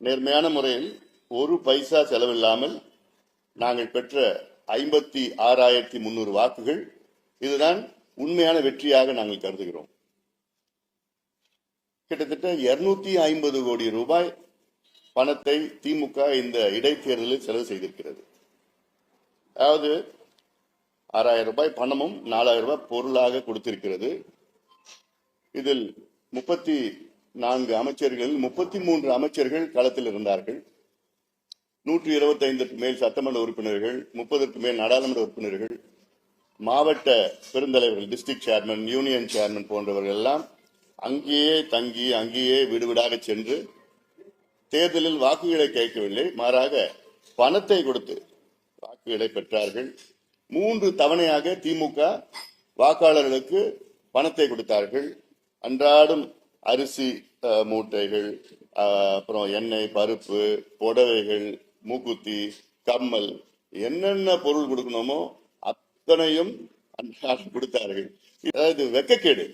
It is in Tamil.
நேர்மையான முறையில் ஒரு பைசா செலவில்லாமல் நாங்கள் பெற்ற ஐம்பத்தி ஆறாயிரத்தி முன்னூறு வாக்குகள் இதுதான் உண்மையான வெற்றியாக நாங்கள் கருதுகிறோம். கிட்டத்தட்ட இருநூத்தி ஐம்பது கோடி ரூபாய் பணத்தை திமுக இந்த இடைத்தேர்தலில் செலவு செய்திருக்கிறது. அதாவது ஆறாயிரம் ரூபாய் பணமும் நாலாயிரம் ரூபாய் பொருளாக கொடுத்திருக்கிறது. இதில் முப்பத்தி நான்கு அமைச்சர்கள் முப்பத்தி மூன்று அமைச்சர்கள் களத்தில் இருந்தார்கள். நூற்றி இருபத்தி ஐந்துக்கு மேல் சட்டமன்ற உறுப்பினர்கள் முப்பதற்கு மேல் நாடாளுமன்ற உறுப்பினர்கள் மாவட்ட பெருந்தலைவர்கள் டிஸ்ட்ரிக்ட் சேர்மன் யூனியன் சேர்மன் போன்றவர்கள் எல்லாம் அங்கேயே தங்கி அங்கேயே வீடுவீடாக சென்று தேர்தலில் வாக்குகளை கேட்கவில்லை. மாறாக பணத்தை கொடுத்து வாக்குகளை பெற்றார்கள். மூன்று தவணையாக திமுக வாக்காளர்களுக்கு பணத்தை கொடுத்தார்கள். அன்றாடம் அரிசி மூட்டைகள் அப்புறம் எண்ணெய் பருப்பு புடவைகள் மூக்குத்தி கம்மல் என்னென்ன பொருள் கொடுக்கணுமோ அத்தனையும் அன்றாடம் கொடுத்தார்கள். அதாவது வெக்கக்கேடு.